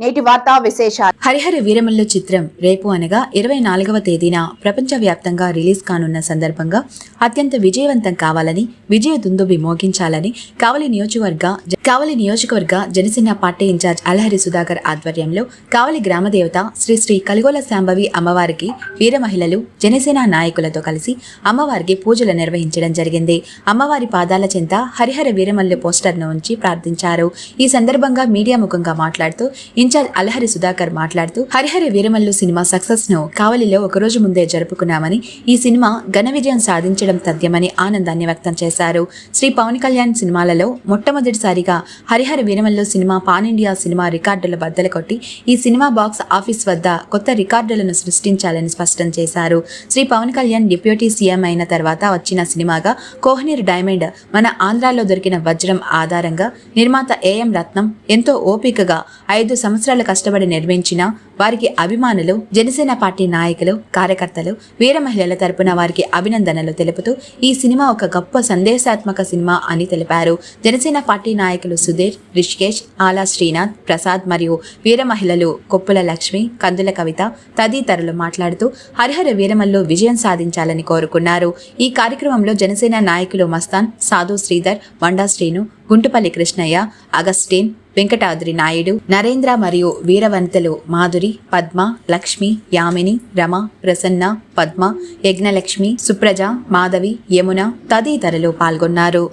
నేటి వార్తా విశేషాలు. హరిహర వీరమల్లు చిత్రం రేపు అనగా ఇరవై నాలుగవ తేదీన ప్రపంచవ్యాప్తంగా రిలీజ్ కానున్న సందర్భంగా అత్యంత విజయవంతం కావాలని విజయ దుందుబి మోగించాలని కావలి నియోజకవర్గ కావలి నియోజకవర్గ జనసేన పార్టీ ఇన్ఛార్జ్ అలహరి సుధాకర్ ఆధ్వర్యంలో కావలి గ్రామదేవత శ్రీ శ్రీ కలిగోల శాంభవి అమ్మవారికి వీర మహిళలు జనసేన నాయకులతో కలిసి అమ్మవారికి పూజలు నిర్వహించడం జరిగింది. అమ్మవారి పాదాల చెంత హరిహర వీరమల్లు పోస్టర్ను ఉంచి ప్రార్థించారు. ఈ సందర్భంగా మీడియా ముఖంగా మాట్లాడుతూ ఇన్ఛార్జ్ అలహరి సుధాకర్ మాట్లాడుతూ హరిహర వీరమల్లు సినిమా సక్సెస్ను కావలిలో ఒకరోజు ముందే జరుపుకున్నామని ఈ సినిమా ఘన విజయం సాధించడం తథ్యమని ఆనందాన్ని వ్యక్తం చేశారు. శ్రీ పవన్ కళ్యాణ్ సినిమాలలో మొట్టమొదటిసారిగా Harihara Veeramallu cinema pan India cinema రికార్డుల బద్దలు కొట్టి ఈ సినిమా బాక్స్ ఆఫీస్ వద్ద కొత్త రికార్డులను సృష్టించాలని స్పష్టం చేశారు. శ్రీ పవన్ కళ్యాణ్ డిప్యూటీ సీఎం అయిన తర్వాత వచ్చిన సినిమాగా కోహ్నీర్ డైమండ్ మన ఆంధ్రాలో దొరికిన వజ్రం ఆధారంగా నిర్మాత ఏఎం రత్నం ఎంతో ఓపికగా ఐదు సంవత్సరాలు కష్టపడి నిర్మించిన వారికి అభిమానులు జనసేన పార్టీ నాయకులు కార్యకర్తలు వీర మహిళల తరపున వారికి అభినందనలు తెలుపుతూ ఈ సినిమా ఒక గొప్ప సందేశాత్మక సినిమా అని తెలిపారు. జనసేన పార్టీ నాయకులు సుధీర్ రిషికేష్ ఆలా శ్రీనాథ్ ప్రసాద్ మరియు వీర మహిళలు కొప్పుల లక్ష్మి కందుల కవిత తదితరులు మాట్లాడుతూ హరిహర వీరమల్లో విజయం సాధించాలని కోరుకున్నారు. ఈ కార్యక్రమంలో జనసేన నాయకులు మస్తాన్ సాధు శ్రీధర్ వండా శ్రీను గుంటుపల్లి కృష్ణయ్య అగస్టిన్ వెంకటాద్రి నాయుడు నరేంద్ర మరియు వీరవంతులు మాధురి పద్మ లక్ష్మి యామిని రమ ప్రసన్న పద్మ యజ్ఞలక్ష్మి సుప్రజ మాధవి యమున తదితరులు పాల్గొన్నారు.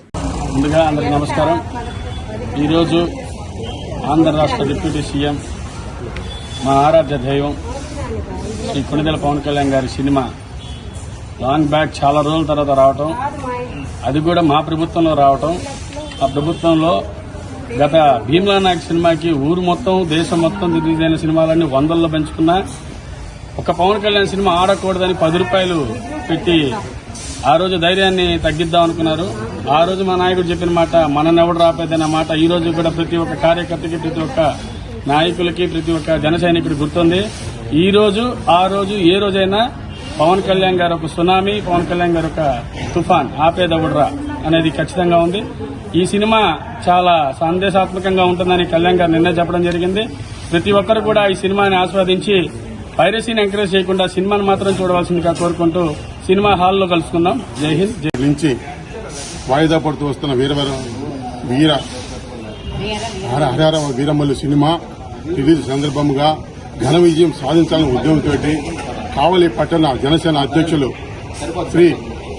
ముందుగా అందరికి నమస్కారం. ఈరోజు ఆంధ్ర రాష్ట్ర డిప్యూటీ సీఎం మా ఆరాధ్య దైవం శ్రీ కొణిదెల పవన్ కళ్యాణ్ గారి సినిమా లాంగ్ బ్యాక్ చాలా రోజుల తర్వాత రావటం. అది కూడా మా ప్రభుత్వంలో రావటం. ఆ ప్రభుత్వంలో గత భీమ్లా నాయక్ సినిమాకి ఊరు మొత్తం దేశం మొత్తం రిలీజ్ అయిన సినిమాలన్నీ వందల్లో పెంచుకున్నా ఒక పవన్ కళ్యాణ్ సినిమా ఆడకూడదని పది రూపాయలు పెట్టి ఆ రోజు ధైర్యాన్ని తగ్గిద్దాం అనుకున్నారు. ఆ రోజు మా నాయకుడు చెప్పిన మాట మననెవడు రాపేదన్న మాట ఈ రోజు కూడా ప్రతి ఒక్క కార్యకర్తకి ప్రతి ఒక్క నాయకులకి ప్రతి ఒక్క జన గుర్తుంది. ఈ రోజు ఆ రోజు ఏ రోజైనా పవన్ కళ్యాణ్ గారు ఒక సునామీ పవన్ కళ్యాణ్ గారు ఒక తుఫాన్. ఆపేదవుడ్రా అనేది ఖచ్చితంగా ఉంది. ఈ సినిమా చాలా సందేశాత్మకంగా ఉంటుందని కళ్యాణ్ గారు నిన్న చెప్పడం జరిగింది. ప్రతి ఒక్కరు కూడా ఈ సినిమాని ఆస్వాదించి పైరసీని ఎంకరేజ్ చేయకుండా సినిమాను మాత్రం చూడవలసిందిగా కోరుకుంటూ సినిమా హాల్లో కలుసుకుందాం. జై హింద్ జై నుంచి వాయిదా పడుతూ వస్తున్న వీరవర వీర హర హరహర వీరమల్లు సినిమా రిలీజ్ సందర్భంగా ఘన విజయం సాధించాలని ఉద్యమంతో కావలి పట్టణ జనసేన అధ్యక్షులు శ్రీ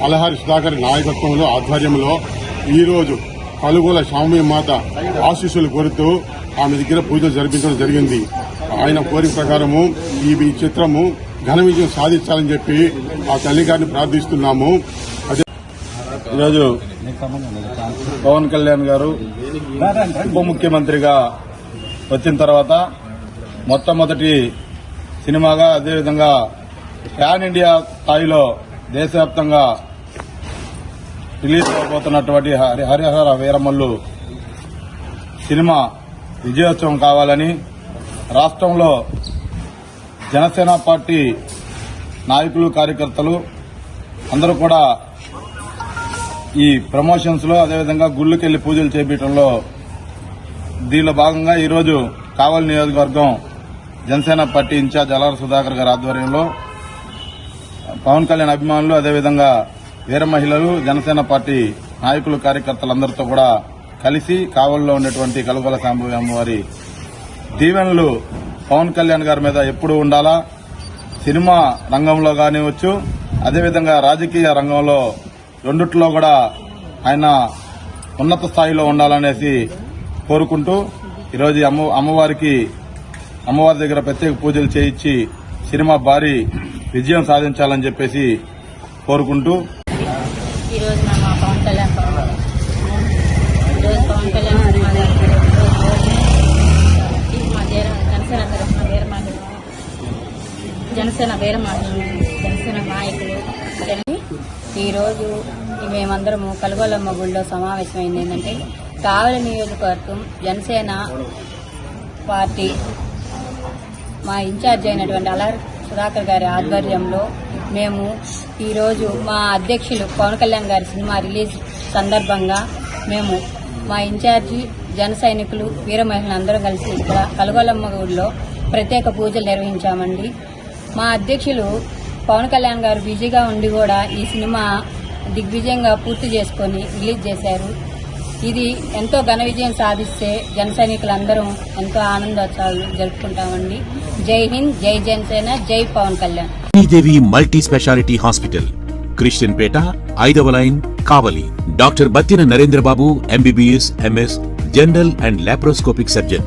అలహారి సుధాకర్ నాయకత్వంలో ఆధ్వర్యంలో ఈరోజు కలుగోల స్వామి మాత ఆశీస్సులు కోరుతూ ఆమె దగ్గర పూజలు జరిపించడం జరిగింది. ఆయన కోరిక ప్రకారము ఈ చిత్రము ఘన విజయం సాధించాలని చెప్పి ఆ తల్లిగారిని ప్రార్థిస్తున్నాము. అదే ఈరోజు పవన్ కళ్యాణ్ గారు ఉప ముఖ్యమంత్రిగా వచ్చిన తర్వాత మొట్టమొదటి సినిమాగా అదేవిధంగా ప్యాన్ ఇండియా స్థాయిలో దేశవ్యాప్తంగా రిలీజ్ అవబోతున్నటువంటి హరి హరిహర వీరమల్లు సినిమా విజయోత్సవం కావాలని రాష్ట్రంలో జనసేన పార్టీ నాయకులు కార్యకర్తలు అందరూ కూడా ఈ ప్రమోషన్స్లో అదేవిధంగా గుళ్ళకెళ్ళి పూజలు చేపించడంలో దీనిలో భాగంగా ఈరోజు కావలి నియోజకవర్గం జనసేన పార్టీ ఇన్ఛార్జ్ అలర సుధాకర్ గారి ఆధ్వర్యంలో పవన్ కళ్యాణ్ అభిమానులు అదేవిధంగా వీర మహిళలు జనసేన పార్టీ నాయకులు కార్యకర్తలందరితో కూడా కలిసి కావలిలో ఉన్నటువంటి కలుగొల సాంబవి అమ్మవారి దీవెనలు పవన్ కళ్యాణ్ గారి మీద ఎప్పుడు ఉండాలా? సినిమా రంగంలో కానివచ్చు అదేవిధంగా రాజకీయ రంగంలో రెండిట్లో కూడా ఆయన ఉన్నత స్థాయిలో ఉండాలనేసి కోరుకుంటూ ఈరోజు అమ్మ అమ్మవారికి అమ్మవారి దగ్గర ప్రత్యేక పూజలు చేయించి సినిమా భారీ విజయం సాధించాలని చెప్పేసి కోరుకుంటూ ఈరోజు మా మా పవన్ కళ్యాణ్ పవన్ ఈరోజు పవన్ కళ్యాణ్ సినిమా గారికి ఈ మా జన జనసేన తరఫున వీర మహిళలు జనసేన వీరమహిళ జనసేన నాయకులు ఈరోజు మేమందరము కలుగొల్లమ్మ గుడిలో సమావేశమైంది ఏంటంటే కావలి నియోజకవర్గం జనసేన పార్టీ మా ఇన్ఛార్జ్ అయినటువంటి అలర్ సుధాకర్ గారి ఆధ్వర్యంలో మేము ఈరోజు మా అధ్యక్షులు పవన్ కళ్యాణ్ గారి సినిమా రిలీజ్ సందర్భంగా మేము మా ఇన్ఛార్జి జన సైనికులు వీర మహిళలు అందరం కలిసి ఇక్కడ కలగొల్లమ్మ ఊళ్ళో ప్రత్యేక పూజలు నిర్వహించామండి. మా అధ్యక్షులు పవన్ కళ్యాణ్ గారు బిజీగా ఉండి కూడా ఈ సినిమా దిగ్విజయంగా పూర్తి చేసుకొని రిలీజ్ చేశారు. ఇది ఎంతో ఘన విజయం సాధిస్తే జన సైనికులందరం ఎంతో ఆనందోత్సవాలు జరుపుకుంటామండి. జై హింద్ జై జనసేన జై Pawan Kalyan. Sridevi multi speciality hospital Christian పేట ఐదవ line Kavali. Doctor Battina Narendrababu MBBS MS general and laparoscopic surgeon